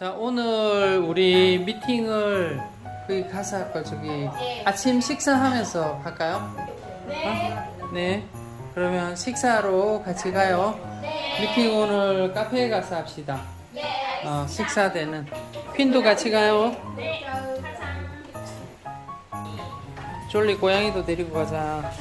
자 오늘 우리 미팅을 거기 가서 할까 저기 네. 아침 식사하면서 할까요? 네. 어? 네. 그러면 식사로 같이 가요. 네. 미팅 오늘 카페에 가서 합시다. 네. 어, 식사 되는. 퀸도 같이 가요. 네. 쫄리 고양이도 데리고 가자.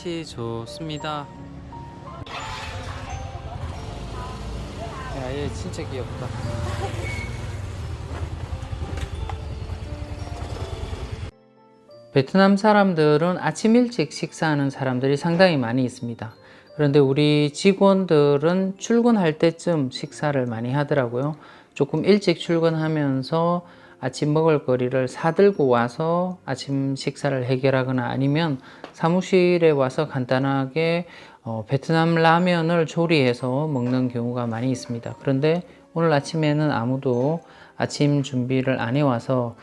날씨 좋습니다. 야, 얘 진짜 귀엽다. 베트남 사람들은 아침 일찍 식사하는 사람들이 상당히 많이 있습니다. 그런데 우리 직원들은 출근할 때쯤 식사를 많이 하더라고요. 조금 일찍 출근하면서 아침 먹을 거리를 사들고 와서 아침 식사를 해결하거나 아니면 사무실에 와서 간단하게 어, 베트남 라면을 조리해서 먹는 경우가 많이 있습니다. 그런데 오늘 아침에는 아무도 아침 준비를 안 해와서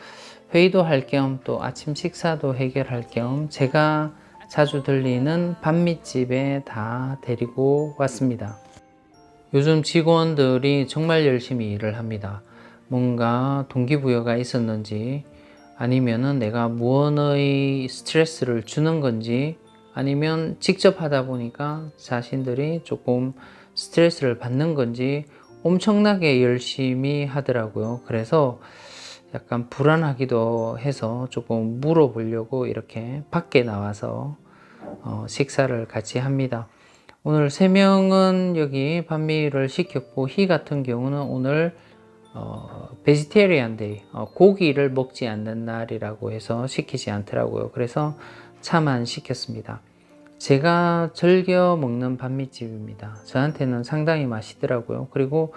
회의도 할 겸 또 아침 식사도 해결할 겸 제가 자주 들리는 반미집에 다 데리고 왔습니다. 요즘 직원들이 정말 열심히 일을 합니다. 뭔가 동기부여가 있었는지 아니면은 내가 무언의 스트레스를 주는 건지 아니면 직접 하다 보니까 자신들이 조금 스트레스를 받는 건지 엄청나게 열심히 하더라고요. 그래서 약간 불안하기도 해서 조금 물어보려고 이렇게 밖에 나와서 어, 식사를 같이 합니다. 오늘 세 명은 여기 반미를 시켰고 희 같은 경우는 오늘 어, 베지테리안 데이 어, 고기를 먹지 않는 날이라고 해서 시키지 않더라고요. 그래서 차만 시켰습니다. 제가 즐겨 먹는 반미집입니다. 저한테는 상당히 맛있더라고요. 그리고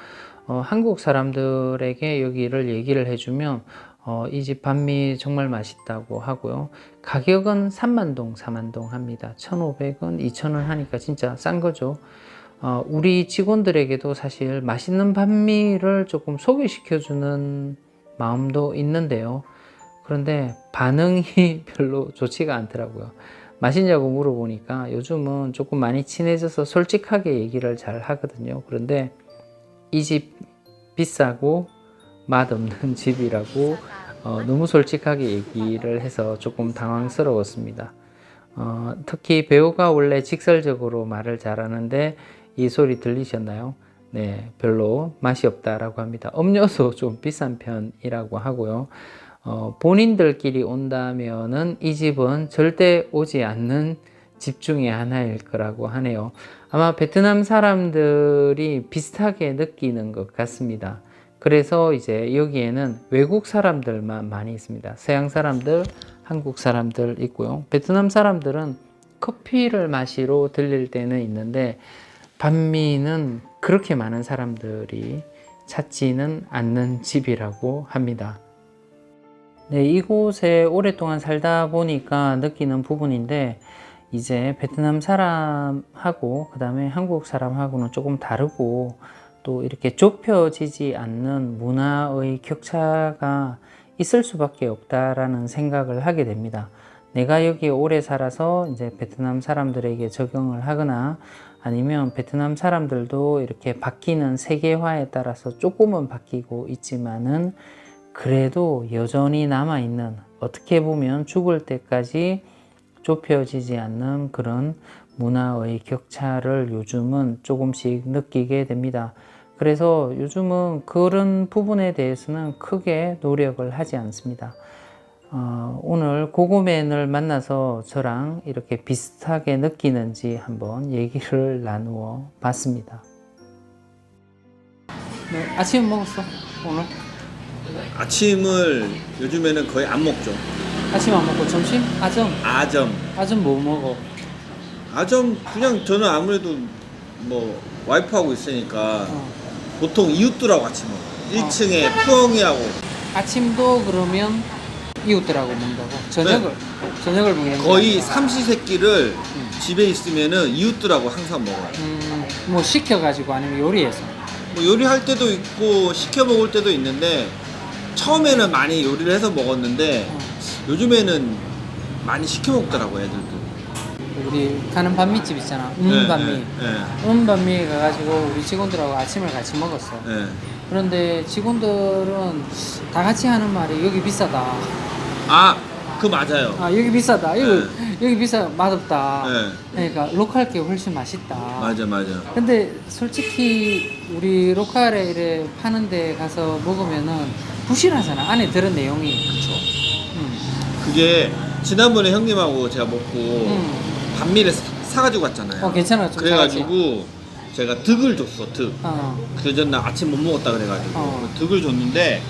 어, 한국 사람들에게 여기를 얘기를 해주면 어, 이 집 반미 정말 맛있다고 하고요. 가격은 3만동, 4만동 합니다. 1,500원, 2,000원 하니까 진짜 싼 거죠. 어, 우리 직원들에게도 사실 맛있는 반미를 조금 소개시켜주는 마음도 있는데요. 그런데 반응이 별로 좋지가 않더라고요. 맛있냐고 물어보니까 요즘은 조금 많이 친해져서 솔직하게 얘기를 잘 하거든요. 그런데 이 집 비싸고 맛없는 집이라고 어, 너무 솔직하게 얘기를 해서 조금 당황스러웠습니다. 어, 특히 배우가 원래 직설적으로 말을 잘하는데 이 소리 들리셨나요? 네, 별로 맛이 없다라고 합니다. 음료수 좀 비싼 편이라고 하고요. 어, 본인들끼리 온다면은 이 집은 절대 오지 않는 집 중에 하나일 거라고 하네요. 아마 베트남 사람들이 비슷하게 느끼는 것 같습니다. 그래서 이제 여기에는 외국 사람들만 많이 있습니다. 서양 사람들, 한국 사람들 있고요. 베트남 사람들은 커피를 마시러 들릴 때는 있는데 반미는 그렇게 많은 사람들이 찾지는 않는 집이라고 합니다. 네, 이곳에 오랫동안 살다 보니까 느끼는 부분인데 이제 베트남 사람하고 그 다음에 한국 사람하고는 조금 다르고 또 이렇게 좁혀지지 않는 문화의 격차가 있을 수밖에 없다라는 생각을 하게 됩니다. 내가 여기 오래 살아서 이제 베트남 사람들에게 적용을 하거나 아니면 베트남 사람들도 이렇게 바뀌는 세계화에 따라서 조금은 바뀌고 있지만은 그래도 여전히 남아있는 어떻게 보면 죽을 때까지 좁혀지지 않는 그런 문화의 격차를 요즘은 조금씩 느끼게 됩니다. 그래서 요즘은 그런 부분에 대해서는 크게 노력을 하지 않습니다. 어, 오늘 고고맨을 만나서 저랑 이렇게 비슷하게 느끼는지 한번 얘기를 나누어 봤습니다. 네, 아침 먹었어 오늘? 아침을 요즘에는 거의 안 먹죠. 아침 안 먹고 점심? 아점? 아점. 아점 뭐 먹어? 아점 그냥 저는 아무래도 뭐 와이프하고 있으니까 어. 보통 이웃들하고 같이 먹어. 1층에 푸엉이하고 아침도 그러면 이웃들하고 먹는다고? 저녁을? 저녁을 먹는 네. 거의 거야? 삼시세끼를 집에 있으면은 이웃들하고 항상 먹어요. 음, 뭐 시켜가지고 아니면 요리해서 뭐 요리할 때도 있고 시켜 먹을 때도 있는데 처음에는 많이 요리를 해서 먹었는데 어. 요즘에는 많이 시켜 먹더라고 애들도. 우리 가는 반미집 있잖아. 음 네, 반미. 네, 네. 음 반미에 가가지고 우리 직원들하고 아침을 같이 먹었어. 네. 그런데 직원들은 다 같이 하는 말이 여기 비싸다. 아, 그 맞아요. 아 여기 비싸다. 여기 여기 비싸 맛없다. 네. 그러니까 로컬 게 훨씬 맛있다. 맞아, 맞아. 근데 솔직히 우리 로컬에 이래 파는 데 가서 먹으면은 부실하잖아. 안에 들은 내용이. 그쵸. 음. 그게 지난번에 형님하고 제가 먹고 음. 반미를 사, 사가지고 갔잖아요. 어 괜찮아. 좀 그래가지고 제가 득을 줬어, 득. 어. 그 전날 아침 못 먹었다 그래가지고 어. 득을 줬는데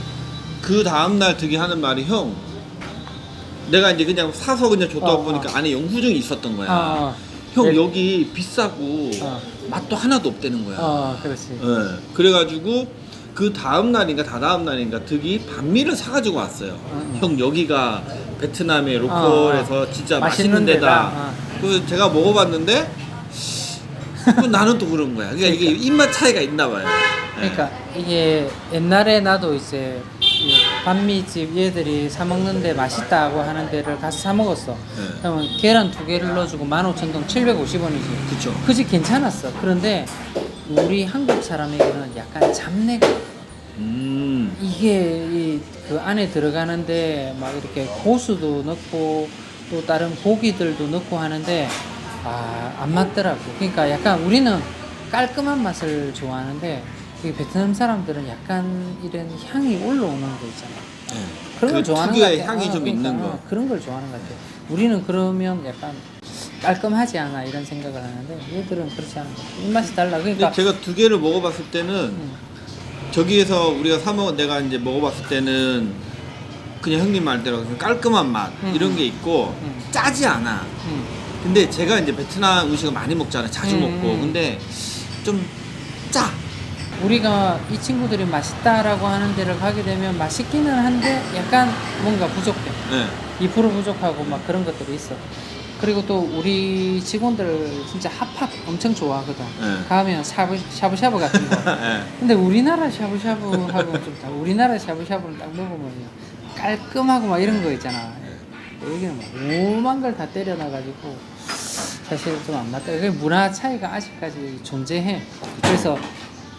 그 다음날 득이 하는 말이 형 내가 이제 그냥 사서 그냥 줬다 어, 보니까 어. 안에 영수증이 있었던 거야. 어. 형 네. 여기 비싸고 어. 맛도 하나도 없다는 거야. 어, 그렇지. 예. 그래가지고 그 다음 날인가 다다음 날인가 득이 반미를 사가지고 왔어요. 어, 어. 형 여기가 베트남의 로컬에서 진짜 맛있는, 맛있는 데다. 데다. 어. 그래서 제가 먹어봤는데 또 나는 또 그런 거야. 그러니까 이게 입맛 차이가 있나 봐요. 예. 그러니까 이게 옛날에 나도 이제 이 반미집 얘들이 사 먹는데 맛있다고 하는 데를 가서 사 먹었어. 네. 그러면 계란 두 개를 넣어주고 15,000동 750원이지. 그쵸. 그집 괜찮았어. 그런데 우리 한국 사람에게는 약간 잡내가 음. 이게 이 그 안에 들어가는데 막 이렇게 고수도 넣고 또 다른 고기들도 넣고 하는데 아 안 맞더라고. 그러니까 약간 우리는 깔끔한 맛을 좋아하는데 이 베트남 사람들은 약간 이런 향이 올라오는 거 있잖아. 예. 그런 걸 그 좋아하는 특유의 것 같아. 향이 어, 좀 그러니까, 있는 어, 거. 그런 걸 좋아하는 것 같아. 우리는 그러면 약간 깔끔하지 않아 이런 생각을 하는데 얘들은 그렇지 않은 것 같아. 입맛이 달라. 그러니까 제가 두 개를 먹어봤을 때는 음, 저기에서 우리가 사 먹은 내가 이제 먹어봤을 때는 그냥 형님 말대로 깔끔한 맛 음. 이런 게 있고 음. 짜지 않아. 음. 근데 제가 이제 베트남 음식을 많이 먹잖아요. 자주 음. 먹고. 근데 좀 짜. 우리가 이 친구들이 맛있다라고 하는 데를 가게 되면 맛있기는 한데 약간 뭔가 부족해. 네. 2% 부족하고 막 그런 것들이 있어. 그리고 또 우리 직원들 진짜 핫팟 엄청 좋아하거든. 네. 가면 샤브, 샤브샤브 같은 거. 네. 근데 우리나라 샤브샤브하고 좀 다르 우리나라 샤브샤브는 딱 먹으면 깔끔하고 막 이런 거 있잖아. 여기는 막 오만 걸 다 때려놔가지고 사실 좀 안 맞다. 그 문화 차이가 아직까지 존재해. 그래서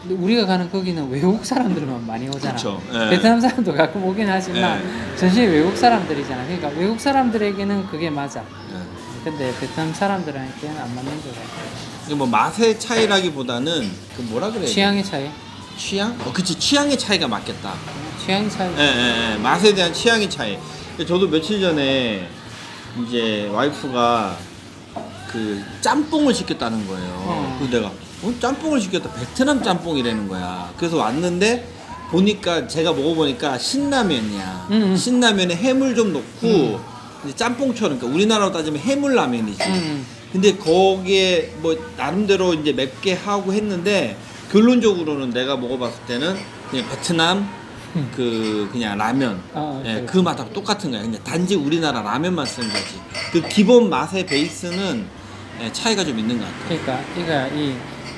우리가 가는 거기는 외국 사람들만 많이 오잖아. 그쵸. 예. 베트남 사람도 가끔 오긴 하지만 예. 전체 외국 사람들이잖아. 그러니까 외국 사람들에게는 그게 맞아. 네. 근데 베트남 사람들한테는 안 맞는 거 같아. 이게 뭐 맛의 차이라기보다는 그 뭐라 그래야 돼? 취향의 차이? 취향? 어, 그치 취향의 차이가 맞겠다. 취향의 차이. 예, 예, 예. 맛에 대한 취향의 차이. 저도 며칠 전에 이제 와이프가 그 짬뽕을 시켰다는 거예요. 어. 그래서 내가 어, 짬뽕을 시켰다. 베트남 짬뽕이라는 거야. 그래서 왔는데 보니까 제가 먹어보니까 신라면이야. 음, 음. 신라면에 해물 좀 넣고 이제 짬뽕처럼 그러니까 우리나라로 따지면 해물 라면이지. 음. 근데 거기에 뭐 나름대로 이제 맵게 하고 했는데 결론적으로는 내가 먹어봤을 때는 그냥 베트남 음. 그 그냥 라면 어, 예, 그래. 그 맛하고 똑같은 거야. 그냥 단지 우리나라 라면만 쓴 거지. 그 기본 맛의 베이스는 예, 차이가 좀 있는 것 같아. 그러니까 이가 이,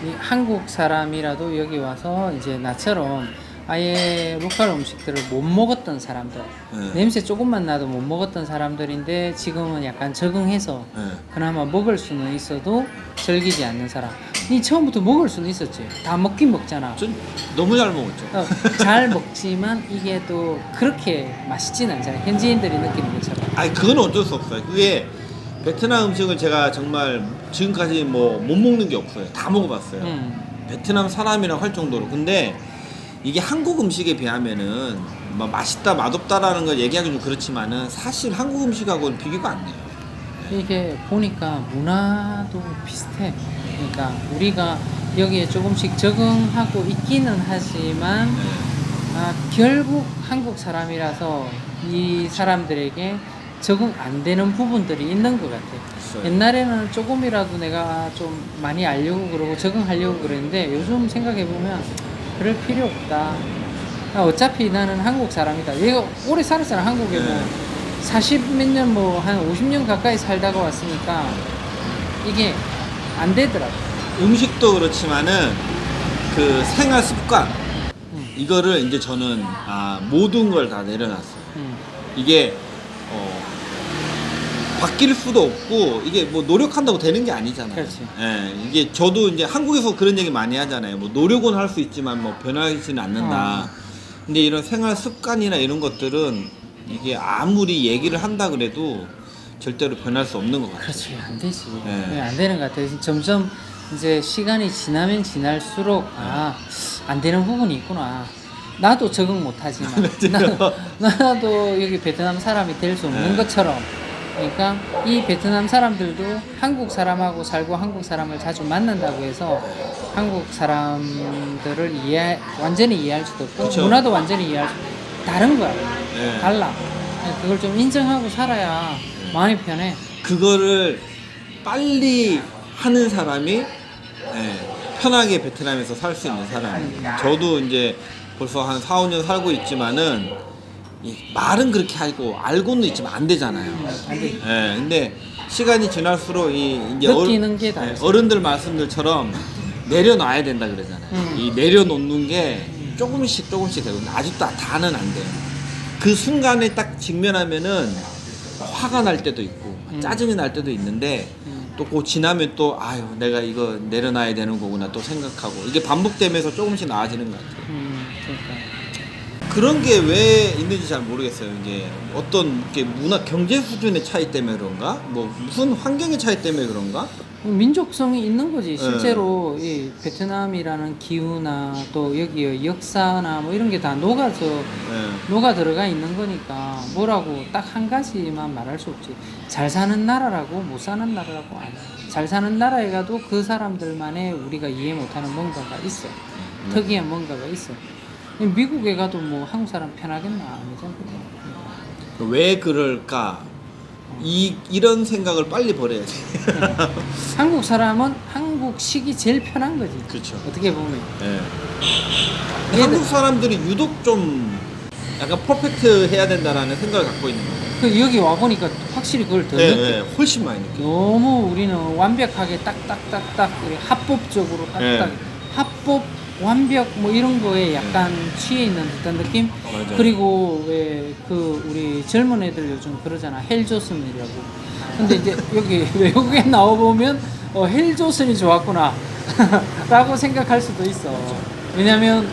이 한국 사람이라도 여기 와서 이제 나처럼 아예 로컬 음식들을 못 먹었던 사람들 네. 냄새 조금만 나도 못 먹었던 사람들인데 지금은 약간 적응해서 예. 그나마 먹을 수는 있어도 즐기지 않는 사람 이 처음부터 먹을 수는 있었지 다 먹긴 먹잖아 전 너무 잘 먹었죠. 어, 잘 먹지만 이게 또 그렇게 맛있진 않잖아 현지인들이 느끼는 것처럼 아니 그건 어쩔 수 없어요. 그게 베트남 음식을 제가 정말 지금까지 뭐 못 먹는 게 없어요. 다 먹어봤어요. 음. 베트남 사람이라고 할 정도로 근데 이게 한국 음식에 비하면은 뭐 맛있다 맛없다라는 걸 얘기하기 좀 그렇지만은 사실 한국 음식하고는 비교가 안 돼요. 이게 보니까 문화도 비슷해. 그러니까 우리가 여기에 조금씩 적응하고 있기는 하지만 네. 아, 결국 한국 사람이라서 이 사람들에게 적응 안 되는 부분들이 있는 것 같아. 있어요. 옛날에는 조금이라도 내가 좀 많이 알려고 그러고 적응하려고 그랬는데 요즘 생각해 보면 그럴 필요 없다. 아, 어차피 나는 한국 사람이다. 얘가 오래 살았잖아 한국에 뭐 네. 40 몇 년 뭐 한 50년 가까이 살다가 왔으니까 이게 안 되더라고. 음식도 그렇지만은 그 생활 습관 음. 이거를 이제 저는 아, 모든 걸 다 내려놨어요. 음. 이게 어, 바뀔 수도 없고 이게 뭐 노력한다고 되는 게 아니잖아요. 그렇지. 예, 이게 저도 이제 한국에서 그런 얘기 많이 하잖아요. 뭐 노력은 할 수 있지만 뭐 변하지는 않는다. 어. 근데 이런 생활 습관이나 이런 것들은 이게 아무리 얘기를 한다 그래도 절대로 변할 수 없는 것 같아요. 그렇지 안 되지 네. 네, 안 되는 것 같아요 점점 이제 시간이 지나면 지날수록 아 안 되는 부분이 있구나 나도 적응 못하지만 나, 나도 여기 베트남 사람이 될 수 없는 네. 것처럼 그러니까 이 베트남 사람들도 한국 사람하고 살고 한국 사람을 자주 만난다고 해서 한국 사람들을 이해 완전히 이해할 수도 없고 그쵸. 문화도 완전히 이해할 수 다른 거야 네. 달라 그걸 좀 인정하고 살아야 마음이 편해 그거를 빨리 하는 사람이 예, 편하게 베트남에서 살 수 있는 사람이에요. 저도 이제 벌써 한 4, 5년 살고 있지만은 이 말은 그렇게 하고 알고는 있지만 안 되잖아요. 안 돼. 예, 근데 시간이 지날수록 이 이제 느끼는 게 예, 다르죠. 어른들 말씀들처럼 내려놔야 된다 그러잖아요. 음. 이 내려놓는 게 조금씩 조금씩 되고 아직도 다는 안 돼요. 그 순간에 딱 직면하면은 화가 날 때도 있고 음. 짜증이 날 때도 있는데 음. 또그 지나면 또 아유 내가 이거 내려놔야 되는 거구나 또 생각하고 이게 반복되면서 조금씩 나아지는 것 같아요. 음. 그런 게 왜 있는지 잘 모르겠어요. 이게 어떤 게 문화 경제 수준의 차이 때문에 그런가? 뭐 무슨 환경의 차이 때문에 그런가? 민족성이 있는 거지. 네. 실제로 이 베트남이라는 기후나 또 여기의 역사나 뭐 이런 게 다 녹아서 예. 녹아 들어가 있는 거니까 뭐라고 딱 한 가지만 말할 수 없지. 잘 사는 나라라고 못 사는 나라라고 아니야. 잘 사는 나라에 가도 그 사람들만의 우리가 이해 못하는 뭔가가 있어. 음. 특이한 뭔가가 있어. 미국에 가도 뭐 한국 사람 편하겠나. 왜 그럴까? 이 이런 생각을 빨리 버려야지. 한국 사람은 한국식이 제일 편한 거지. 그렇죠. 어떻게 보면. 예. 얘들- 한국 사람들이 유독 좀 약간 퍼펙트 해야 된다라는 생각을 갖고 있는 거예요. 그 여기 와 보니까 확실히 그걸 더 예, 느껴. 예, 훨씬 많이 느껴요. 너무 우리는 완벽하게 딱딱딱딱 합법적으로 딱딱 예. 합법 완벽 뭐 이런 거에 약간 취해 있는 듯한 느낌. 맞아요. 그리고 왜 그 우리 젊은 애들 요즘 그러잖아 헬조선이라고. 근데 이제 여기 외국에 나와 보면 어, 헬조선이 좋았구나 라고 생각할 수도 있어. 왜냐면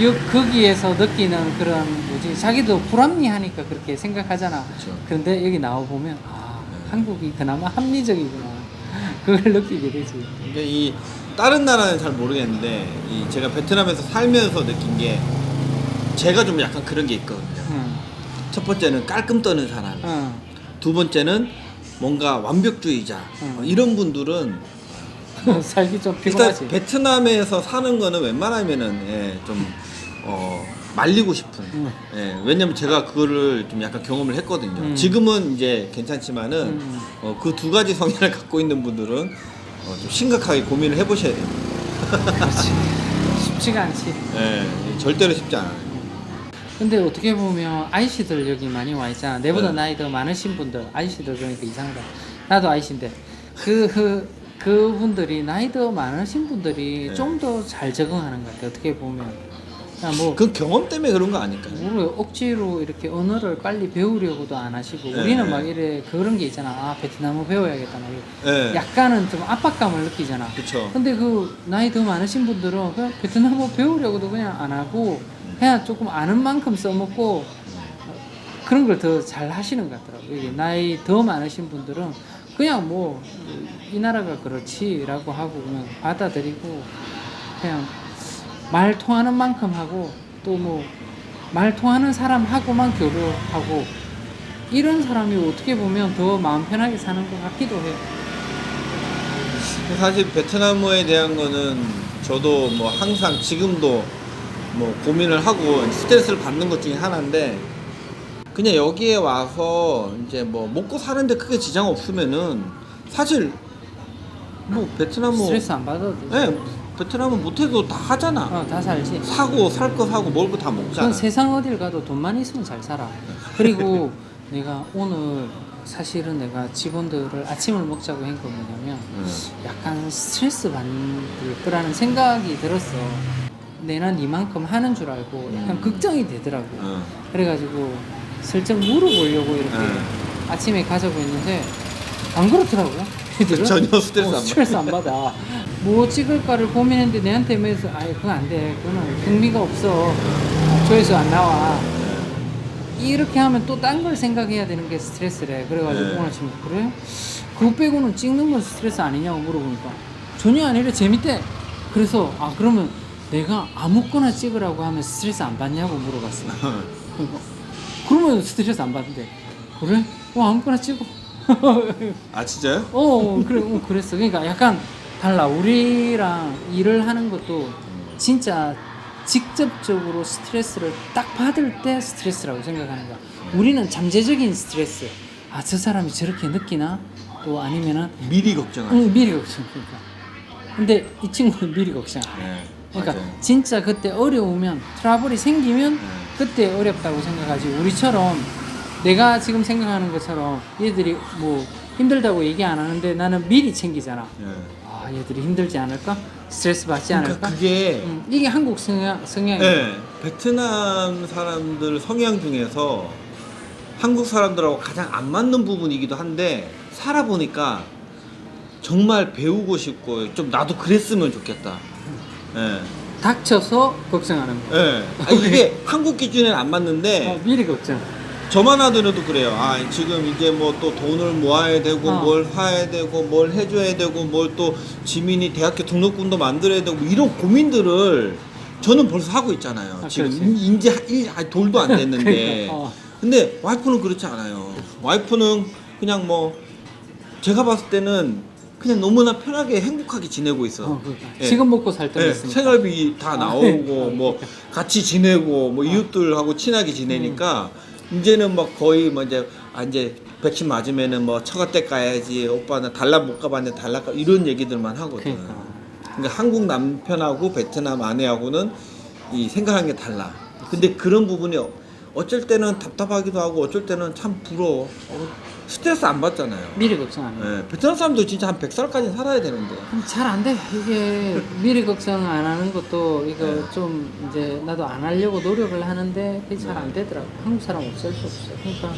여, 거기에서 느끼는 그런 뭐지 자기도 불합리하니까 그렇게 생각하잖아. 그렇죠. 그런데 여기 나와 보면 아 한국이 그나마 합리적이구나. 그걸 느끼게 되지. 근데 이 다른 나라는 잘 모르겠는데 이 제가 베트남에서 살면서 느낀 게 제가 좀 약간 그런 게 있거든요. 응. 첫 번째는 깔끔 떠는 사람. 응. 두 번째는 뭔가 완벽주의자. 음. 어, 이런 분들은 살기 좀 일단 피곤하지. 베트남에서 사는 거는 웬만하면은 예, 좀 어, 말리고 싶은. 음. 예, 왜냐면 제가 그거를 좀 약간 경험을 했거든요. 음. 지금은 이제 괜찮지만은 음. 어, 그두 가지 성향을 갖고 있는 분들은 어, 좀 심각하게 고민을 해보셔야 돼요. 그렇지. 쉽지가 않지. 예, 절대로 쉽지 않아요. 근데 어떻게 보면 아이씨들 여기 많이 와 있잖아. 내보다 네. 나이 더 많으신 분들, 아이씨들 그러니까 이상하다. 나도 아이씨인데 그, 그 그분들이 나이 더 많으신 분들이 네. 좀 더 잘 적응하는 것 같아. 어떻게 보면 뭐 그 경험 때문에 그런 거 아닐까요? 우리 억지로 이렇게 언어를 빨리 배우려고도 안 하시고 네. 우리는 막 이래 그런 게 있잖아. 아 베트남어 배워야겠다. 막 이래. 예. 약간은 좀 압박감을 느끼잖아. 그쵸. 근데 그 나이 더 많으신 분들은 그냥 베트남어 배우려고도 그냥 안 하고 그냥 조금 아는 만큼 써먹고 그런 걸 더 잘 하시는 것 같더라고요. 나이 더 많으신 분들은 그냥 뭐 이 나라가 그렇지라고 하고 그냥 받아들이고 그냥 말 통하는 만큼 하고 또 뭐 말 통하는 사람하고만 교류하고 이런 사람이 어떻게 보면 더 마음 편하게 사는 것 같기도 해요. 사실 베트남어에 대한 거는 저도 뭐 항상 지금도 뭐 고민을 하고 스트레스를 받는 것 중에 하나인데 그냥 여기에 와서 이제 뭐 먹고 사는데 크게 지장 없으면은 사실 뭐 베트남어 스트레스 안 받아도 돼. 네, 베트남어 못해도 다 하잖아. 어, 다 살지. 사고 살 거 사고 먹을 거 다 먹잖아. 그건 세상 어딜 가도 돈만 있으면 잘 살아. 그리고 내가 오늘 사실은 내가 직원들을 아침을 먹자고 한 건 뭐냐면 음. 약간 스트레스 받을 거라는 생각이 들었어. 내난 이만큼 하는 줄 알고 약간 음. 걱정이 되더라고. 어. 그래가지고 슬쩍 물어보려고 이렇게 음. 아침에 가자고 했는데 안 그렇더라고요. 애들은 전혀 스트레스 어, 안 스트레스 안 받아. 뭐 찍을까를 고민했는데 내한테 매서 아예 그건 안 돼. 그거는 흥미가 없어. 조회수 안 나와. 이렇게 하면 또 딴 걸 생각해야 되는 게 스트레스래. 그래가지고 네. 오늘 아침에 그래? 그거 빼고는 찍는 건 스트레스 아니냐고 물어보니까 전혀 아니래 재밌대. 그래서 아 그러면 내가 아무거나 찍으라고 하면 스트레스 안 받냐고 물어봤어. 그러니까 그러면 스트레스 안 받는데 그래? 어 아무거나 찍어. 아 진짜요? 어 그래 어, 그랬어. 그러니까 약간 달라. 우리랑 일을 하는 것도 진짜 직접적으로 스트레스를 딱 받을 때 스트레스라고 생각하는 거야. 우리는 잠재적인 스트레스. 아 저 사람이 저렇게 느끼나? 또 아니면은 미리 걱정하죠. 응, 미리 걱정. 그러니까. 근데 이 친구는 미리 걱정. 안 해. 네, 그러니까 맞아요. 진짜 그때 어려우면 트러블이 생기면 네. 그때 어렵다고 생각하지 우리처럼 내가 지금 생각하는 것처럼 얘들이 뭐 힘들다고 얘기 안 하는데 나는 미리 챙기잖아 네. 아 얘들이 힘들지 않을까 스트레스 받지 그러니까 않을까 그게 음, 이게 한국 성향 성향이 네, 베트남 사람들 성향 중에서 한국 사람들하고 가장 안 맞는 부분이기도 한데 살아보니까 정말 배우고 싶고 좀 나도 그랬으면 좋겠다. 예. 닥쳐서 걱정하는 거 예. 아, 이게 한국 기준에는 안 맞는데 어, 미리 걱정 저만 하더라도 그래요. 아 지금 이제 뭐 또 돈을 모아야 되고 어. 뭘 사야 되고 뭘 해줘야 되고 뭘 또 지민이 대학교 등록금도 만들어야 되고 이런 고민들을 저는 벌써 하고 있잖아요. 아, 지금 그렇지. 이제 일- 돌도 안 됐는데. 그러니까, 어. 근데 와이프는 그렇지 않아요. 와이프는 그냥 뭐 제가 봤을 때는 그냥 너무나 편하게 행복하게 지내고 있어. 어, 그러니까. 예. 지금 먹고 살돈 예, 있으니까 생활비 다 아, 나오고 네. 뭐 같이 지내고 뭐 이웃들하고 친하게 지내니까 이제는 막 거의 뭐 이제 아 이제 백신 맞으면은 뭐 처가댁 가야지 오빠는 달라 못 가봤는데 달라 가 이런 얘기들만 하거든. 그러니까. 그러니까 한국 남편하고 베트남 아내하고는 이 생각하는 게 달라. 근데 그런 부분이 어쩔 때는 답답하기도 하고 어쩔 때는 참 부러워. 어, 스트레스 안 받잖아요. 미리 걱정 안 해. 예, 베트남 사람도 진짜 한 100살까지 살아야 되는데. 잘 안 돼. 이게 미리 걱정 안 하는 것도 이거 네. 좀 이제 나도 안 하려고 노력을 하는데 그게 잘 안 되더라고. 한국 사람 어쩔 수 없어. 그러니까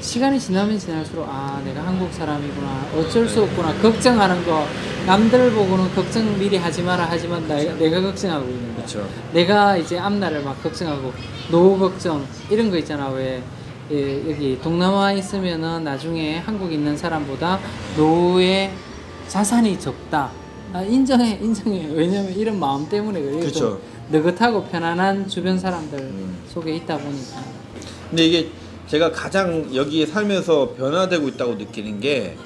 시간이 지나면 지날수록 아 내가 한국 사람이구나 어쩔 수 네. 없구나 걱정하는 거 남들 보고는 걱정 미리 하지 마라 하지만 내가, 내가 걱정하고 있는 거야. 그렇죠. 내가 이제 앞날을 막 걱정하고 노후 걱정 이런 거 있잖아 왜 예, 여기 동남아 있으면은 나중에 한국 있는 사람보다 노후에 자산이 적다 아, 인정해 인정해 왜냐면 이런 마음 때문에 그래 그쵸. 좀 느긋하고 편안한 주변 사람들 음. 속에 있다 보니까 근데 이게 제가 가장 여기에 살면서 변화되고 있다고 느끼는 게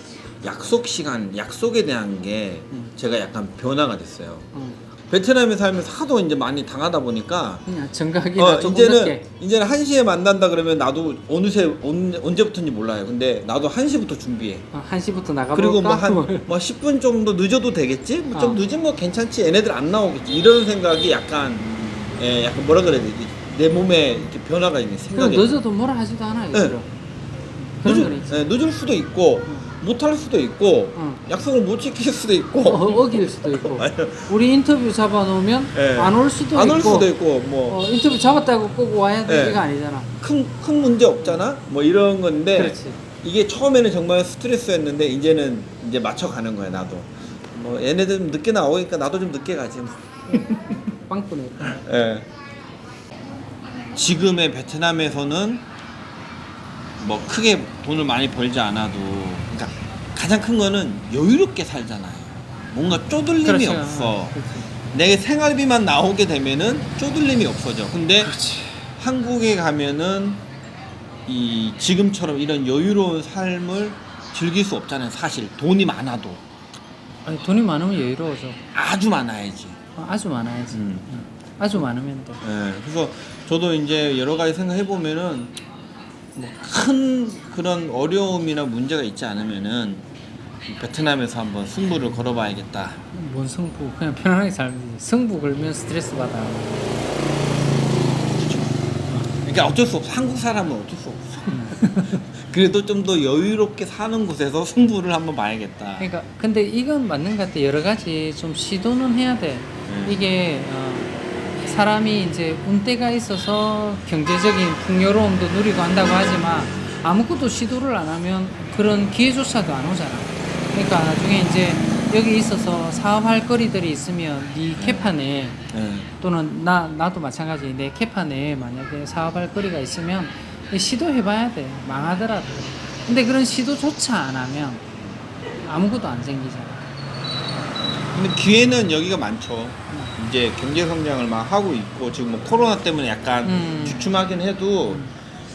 약속 시간, 약속에 대한 게 음. 제가 약간 변화가 됐어요. 음, 베트남에 살면서 하도 이제 많이 당하다 보니까 그냥 정각이나 어, 조금 이제는 늦게 이제는 1시에 만난다 그러면 나도 어느새 언, 언제부터인지 몰라요. 근데 나도 1시부터 준비해. 어, 1시부터 나가볼까? 그리고 뭐한뭐 10분 정도 늦어도 되겠지? 뭐 좀 어. 늦으면 뭐 괜찮지. 얘네들 안 나오겠지. 이런 생각이 약간 예, 약간 뭐라 그래야 되지? 내 몸에 이렇게 변화가 있는 생각이 늦어도 뭐라 하지도 않아 네. 얘들은 그런 건 늦을, 예, 늦을 수도 있고 못할 수도 있고 응. 약속을 못 지킬 수도 있고 어, 어길 수도 있고 아니요. 우리 인터뷰 잡아놓으면 예. 안 올 수도 안 있고 올 수도 있고 뭐 어, 인터뷰 잡았다고 꼭 와야 될 예. 때가 아니잖아 큰, 큰 문제 없잖아 뭐 이런 건데 그렇지 이게 처음에는 정말 스트레스였는데 이제는 이제 맞춰가는 거야 나도 뭐 얘네들 좀 늦게 나오니까 나도 좀 늦게 가지 뭐. 빵꾸네 예. 지금의 베트남에서는 뭐 크게 돈을 많이 벌지 않아도 가장 큰 거는 여유롭게 살잖아요 뭔가 쪼들림이 그렇지. 없어 그렇지. 내 생활비만 나오게 되면은 쪼들림이 없어져. 근데 그렇지. 한국에 가면은 이 지금처럼 이런 여유로운 삶을 즐길 수 없잖아요. 사실 돈이 많아도 아니 돈이 많으면 여유로워져 아주 많아야지. 어, 아주 많아야지 음. 응. 아주 많으면 돼 예, 그래서 저도 이제 여러 가지 생각해 보면은 뭐 큰 그런 어려움이나 문제가 있지 않으면은 베트남에서 한번 승부를 걸어봐야겠다. 뭔 승부 그냥 편안하게 살면 되지 승부 걸면 스트레스 받아 그렇죠. 그러니까 어쩔 수 없어. 한국 사람은 어쩔 수 없어. 그래도 좀 더 여유롭게 사는 곳에서 승부를 한번 봐야겠다. 그러니까 근데 이건 맞는 것 같아. 여러 가지 좀 시도는 해야 돼. 음. 이게 어, 사람이 이제 운때가 있어서 경제적인 풍요로움도 누리고 한다고 하지만 아무것도 시도를 안 하면 그런 기회조차도 안 오잖아. 그러니까 나중에 이제 여기 있어서 사업할 거리들이 있으면 네 캐판에 네. 또는 나 나도 마찬가지. 내 캐판에 만약에 사업할 거리가 있으면 시도해봐야 돼. 망하더라도. 근데 그런 시도조차 안 하면 아무것도 안 생기잖아. 근데 기회는 여기가 많죠. 이제 경제 성장을 막 하고 있고 지금 뭐 코로나 때문에 약간 음. 주춤하긴 해도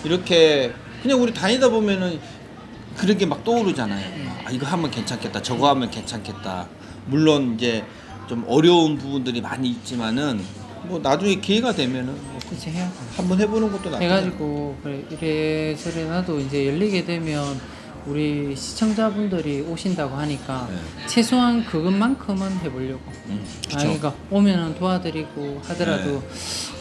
이렇게 그냥 우리 다니다 보면은 그런 게 막 떠오르잖아요. 음. 아 이거 하면 괜찮겠다. 저거 하면 괜찮겠다. 물론 이제 좀 어려운 부분들이 많이 있지만은 뭐 나중에 기회가 되면은 뭐 그치 한번 해보는 것도 나쁘지 해가지고 그래 이래저래 나도 이제 열리게 되면 우리 시청자분들이 오신다고 하니까 네. 최소한 그것만큼은 해보려고 음, 아, 그쵸. 그러니까 오면은 도와드리고 하더라도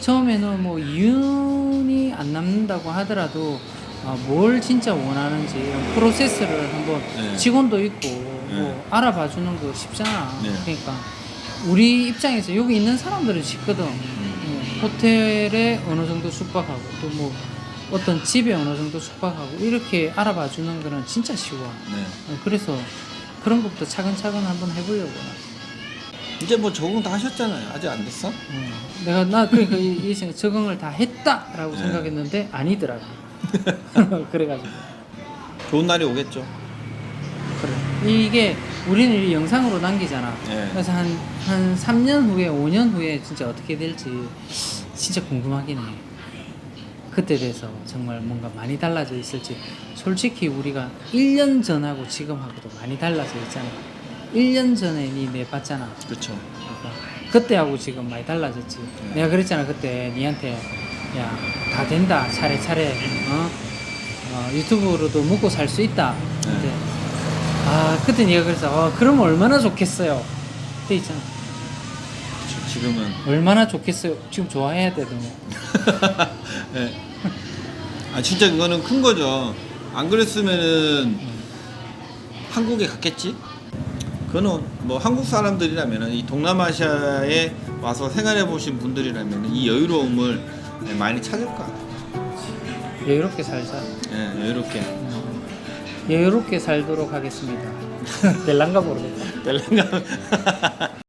처음에는 뭐 이윤이 안 남는다고 하더라도 아, 뭘 진짜 원하는지 이런 프로세스를 한번 네. 직원도 있고 뭐 알아봐 주는 거 쉽잖아. 네. 그러니까 우리 입장에서 여기 있는 사람들은 쉽거든. 음. 뭐 호텔에 어느 정도 숙박하고 또뭐 어떤 집에 어느 정도 숙박하고 이렇게 알아봐 주는 거는 진짜 쉬워. 네. 어, 그래서 그런 것부터 차근차근 한번 해보려고. 이제 뭐 적응 다 하셨잖아요. 아직 안 됐어? 어, 내가 나 그러니까 이, 이 생각, 적응을 다 했다라고 네. 생각했는데 아니더라고. 그래가지고 좋은 날이 오겠죠. 그래. 이게 우리는 이 영상으로 남기잖아. 네. 그래서 한 한 3년 후에 5년 후에 진짜 어떻게 될지 진짜 궁금하긴 해. 그때 돼서 정말 뭔가 많이 달라져 있을지 솔직히 우리가 1년 전하고 지금하고도 많이 달라져 있잖아. 1년 전에 니 내 봤잖아. 그렇죠. 그러니까 그때하고 지금 많이 달라졌지. 내가 그랬잖아 그때 니한테 야 다 된다 차례차례 어? 어, 유튜브로도 먹고 살 수 있다. 근데 아 그때 네가 그래서 어, 그럼 얼마나 좋겠어요. 그때 있잖아. 지- 지금은 얼마나 좋겠어요. 지금 좋아해야 돼 너무. 네. 아 진짜 그거는 큰 거죠. 안 그랬으면은 한국에 갔겠지. 그거는 뭐 한국 사람들이라면은 이 동남아시아에 와서 생활해 보신 분들이라면은 이 여유로움을 네, 많이 찾을 거야. 여유롭게 살자. 예, 여유롭게. 여유롭게 살도록 하겠습니다. 될란가 모르겠다. 벨랑가